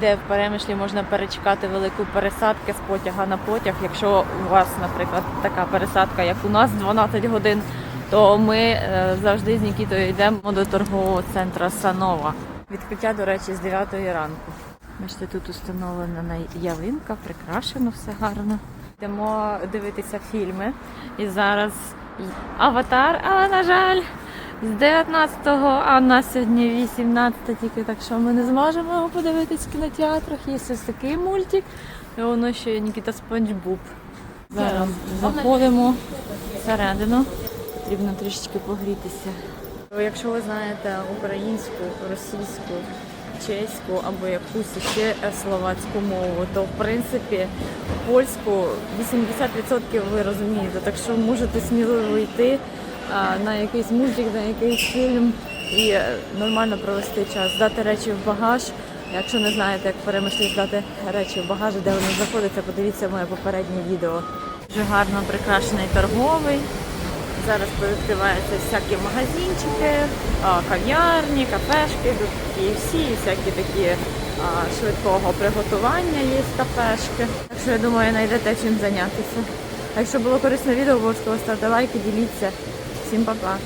де в перемишлі можна перечекати велику пересадку з потяга на потяг. Якщо у вас, наприклад, така пересадка, як у нас 12 годин, то ми е, завжди з Нікітою йдемо до торгового центру Санова. Відкриття, до речі, з 9 ранку. Бачите, тут установлена на- ялинка, прикрашено все гарно. Йдемо дивитися фільми. І зараз аватар, але на жаль, з 19-го, а в нас сьогодні 18 тільки, так що ми не зможемо його подивитись в кінотеатрах. Є ось такий мультик. І воно ще є Нікіта Спанч Буб. Зараз заходимо всередину. Потрібно трішечки погрітися. Якщо ви знаєте українську, російську, чеську або якусь ще словацьку мову, то в принципі польську 80% ви розумієте. Так що можете сміливо йти на якийсь мультик, на якийсь фільм і е, нормально провести час, здати речі в багаж. Якщо не знаєте, як перемишлі здати речі в багаж, де вони знаходяться, подивіться моє попереднє відео. Дуже гарно прикрашений торговий. Зараз відкриваються всякі магазинчики, кав'ярні, кафешки, тут KFC і всякі такі швидкого приготування є кафешки. Так що я думаю, знайдете чим зайнятися. А Якщо було корисне відео, обов'язково ставте лайки, діліться. Всім па-па!